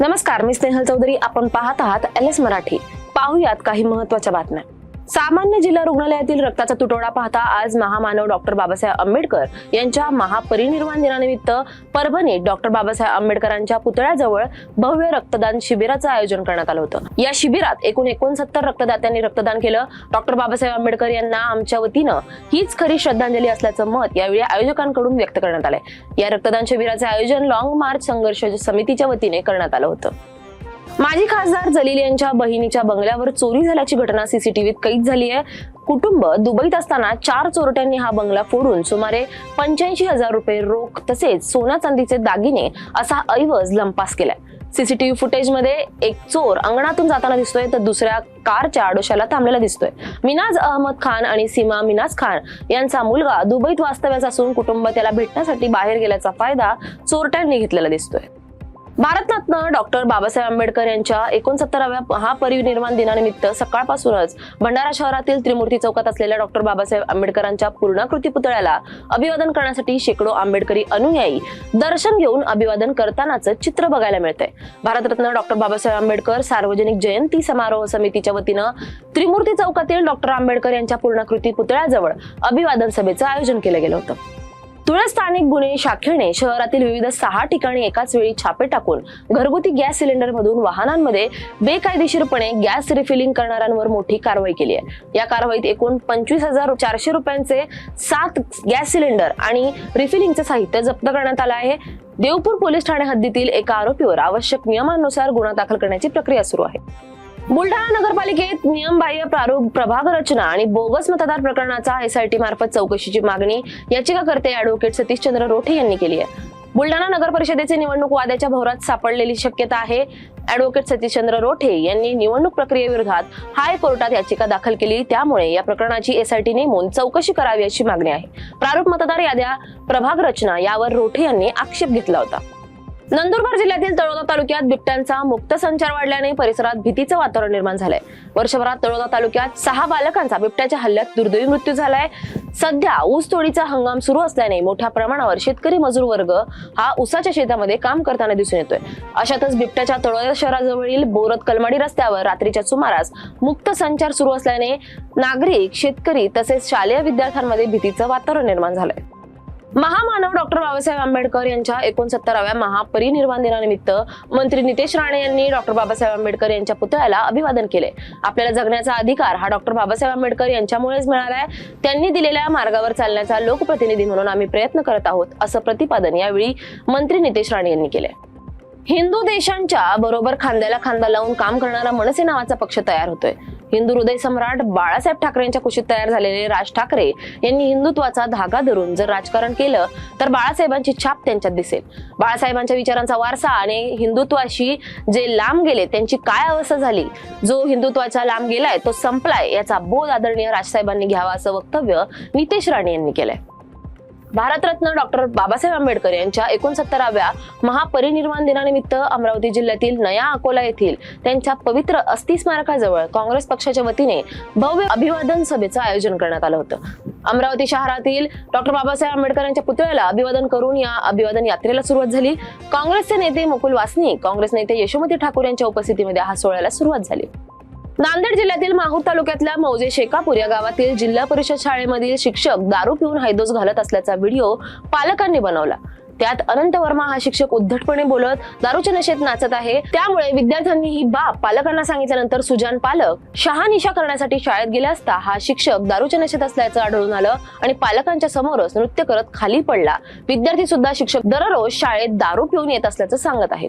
नमस्कार मी स्नेहल चौधरी. आपण पाहत आहात एल एस मराठी. पाहुयात काही महत्त्वाच्या बातम्या. सामान्य जिल्हा रुग्णालयातील रक्ताचा तुटवडा पाहता आज महामानव डॉक्टर बाबासाहेब आंबेडकर यांच्या महापरिनिर्वाण दिनानिमित्त परभणीत डॉक्टर बाबासाहेब आंबेडकरांच्या पुतळ्याजवळ भव्य रक्तदान शिबिराचं आयोजन करण्यात आलं होतं. या शिबिरात एकूण एकोणसत्तर रक्तदात्यांनी रक्तदान केलं. डॉक्टर बाबासाहेब आंबेडकर यांना आमच्या वतीनं हीच खरी श्रद्धांजली असल्याचं मत यावेळी आयोजकांकडून व्यक्त करण्यात आलंय. या रक्तदान शिबिराचे आयोजन लॉंग मार्च संघर्ष समितीच्या वतीने करण्यात आलं होतं. माजी खासदार जलील यांच्या बहिणीच्या बंगल्यावर चोरी झाल्याची घटना सीसीटीव्हीत कैद झाली आहे. कुटुंब दुबईत असताना चार चोरट्यांनी हा बंगला फोडून सुमारे पंच्याऐंशी हजार रुपये रोख तसेच सोन्या चांदीचे दागिने असा ऐवज लंपास केलाय. सीसीटीव्ही फुटेजमध्ये एक चोर अंगणातून जाताना दिसतोय तर दुसऱ्या कारच्या आडोशाला थांबलेला दिसतोय. मिनाज अहमद खान आणि सीमा मिनाज खान यांचा मुलगा दुबईत वास्तव्यास असून कुटुंब त्याला भेटण्यासाठी बाहेर गेल्याचा फायदा चोरट्यांनी घेतलेला दिसतोय. भारतरत्न डॉक्टर बाबासाहेब आंबेडकर यांच्या एकोणसत्तराव्या महापरिनिर्वाण दिनानिमित्त सकाळपासूनच भंडारा शहरातील त्रिमूर्ती चौकात असलेल्या डॉक्टर बाबासाहेब आंबेडकरांच्या पूर्णाकृती पुतळ्याला अभिवादन करण्यासाठी शेकडो आंबेडकरी अनुयायी दर्शन घेऊन अभिवादन करतानाचं चित्र बघायला मिळतंय. भारतरत्न डॉक्टर बाबासाहेब आंबेडकर सार्वजनिक जयंती समारोह समितीच्या वतीनं त्रिमूर्ती चौकातील डॉक्टर आंबेडकर यांच्या पूर्णाकृती पुतळ्याजवळ अभिवादन सभेचं आयोजन केलं गेलं होतं. धुळे स्थानिक गुन्हे शाखेने शहरातील विविध सहा ठिकाणी एकाच वेळी छापे टाकून घरगुती गॅस सिलेंडर मधून वाहनांमध्ये बेकायदेशीरपणे गॅस रिफिलिंग करणाऱ्यांवर मोठी कारवाई केली आहे. या कारवाईत एकूण पंचवीस हजार चारशे रुपयांचे सात गॅस सिलेंडर आणि रिफिलिंगचे साहित्य जप्त करण्यात आलं आहे. देवपूर पोलीस ठाणे हद्दीतील एका आरोपीवर आवश्यक नियमानुसार गुन्हा दाखल करण्याची प्रक्रिया सुरू आहे. बुलढाणा नगरपालिकेत नियमबाह्य प्रारूप प्रभाग रचना आणि बोगस मतदार प्रकरणाचा एसआयटी मार्फत चौकशीची मागणी याचिकाकर्ते अॅडव्होकेट सतीशचंद्र रोठे यांनी केली आहे. बुलढाणा नगर परिषदेचे निवडणूक वाद्याच्या भोवरात सापडलेली शक्यता आहे. अॅडव्होकेट सतीशचंद्र रोठे यांनी निवडणूक प्रक्रियेविरोधात हायकोर्टात याचिका दाखल केली. त्यामुळे या प्रकरणाची एसआयटी नेमून चौकशी करावी अशी मागणी आहे. प्रारूप मतदार याद्या प्रभाग रचना यावर रोठे यांनी आक्षेप घेतला होता. नंदुरबार जिल्ह्यातील तळोदा तालुक्यात बिबट्यांचा मुक्त संचार वाढल्याने परिसरात भीतीचं वातावरण निर्माण झालंय. वर्षभरात तळोदा तालुक्यात सहा बालकांचा बिबट्याच्या हल्ल्यात दुर्दैवी मृत्यू झालाय. सध्या ऊस तोडीचा हंगाम सुरू असल्याने मोठ्या प्रमाणावर शेतकरी मजूर वर्ग हा ऊसाच्या शेतामध्ये काम करताना दिसून येतोय. अशातच बिबट्याच्या तळोदा शहराजवळील बोरत कलमाडी रस्त्यावर रात्रीच्या सुमारास मुक्त संचार सुरू असल्याने नागरिक शेतकरी तसेच शालेय विद्यार्थ्यांमध्ये भीतीचं वातावरण निर्माण झालंय. महामानव डॉक्टर बाबासाहेब आंबेडकर यांच्या एकोणसत्तराव्या महापरिनिर्वाण दिनानिमित्त मंत्री नितेश राणे यांनी डॉक्टर बाबासाहेब आंबेडकर यांच्या पुतळ्याला अभिवादन केले. आपल्याला जगण्याचा अधिकार हा डॉक्टर बाबासाहेब आंबेडकर यांच्यामुळेच मिळालाय त्यांनी दिलेल्या मार्गावर चालण्याचा लोकप्रतिनिधी म्हणून आम्ही प्रयत्न करत आहोत असं प्रतिपादन यावेळी मंत्री नितेश राणे यांनी केले. हिंदू देशांच्या बरोबर खांद्याला खांदा लावून काम करणारा मनसे नावाचा पक्ष तयार होतोय. हिंदू हृदय सम्राट बाळासाहेब ठाकरेंच्या कुशीत तयार झालेले राज ठाकरे यांनी हिंदुत्वाचा धागा धरून जर राजकारण केलं तर बाळासाहेबांची छाप त्यांच्यात दिसेल. बाळासाहेबांच्या विचारांचा वारसा आणि हिंदुत्वाशी जे लांब गेले त्यांची काय अवस्था झाली? जो हिंदुत्वाचा लांब गेलाय तो संपलाय याचा बोध आदरणीय राजसाहेबांनी घ्यावा असं वक्तव्य नितेश राणे यांनी केलंय. भारतरत्न डॉक्टर बाबासाहेब आंबेडकर यांच्या एकोणसत्तराव्या महापरिनिर्वाण दिनानिमित्त अमरावती जिल्ह्यातील नया अकोला येथील त्यांच्या पवित्र अस्थि स्मारकाजवळ काँग्रेस पक्षाच्या वतीने भव्य अभिवादन सभेचं आयोजन करण्यात आलं होतं. अमरावती शहरातील डॉक्टर बाबासाहेब आंबेडकर यांच्या पुतळ्याला अभिवादन करून या अभिवादन यात्रेला सुरुवात झाली. काँग्रेसचे नेते मुकुल वासनी काँग्रेस नेते यशोमती ठाकूर यांच्या उपस्थितीमध्ये हा सोहळ्याला सुरुवात झाली. नांदेड जिल्ह्यातील माहूर तालुक्यातल्या मौजे शेकापूर या गावातील जिल्हा परिषद शाळेमधील शिक्षक दारू पिऊन हैदोस घालत असल्याचा व्हिडिओ पालकांनी बनवला. त्यात अनंत वर्मा हा शिक्षक उद्धटपणे बोलत दारूच्या नशेत नाचत आहे. त्यामुळे विद्यार्थ्यांनी ही बाब पालकांना सांगितल्यानंतर सुजान पालक शहानिशा करण्यासाठी शाळेत गेले असता हा शिक्षक दारूच्या नशेत असल्याचं आढळून आलं आणि पालकांच्या समोरच नृत्य करत खाली पडला. विद्यार्थी सुद्धा शिक्षक दररोज शाळेत दारू पिऊन येत असल्याचं सांगत आहेत.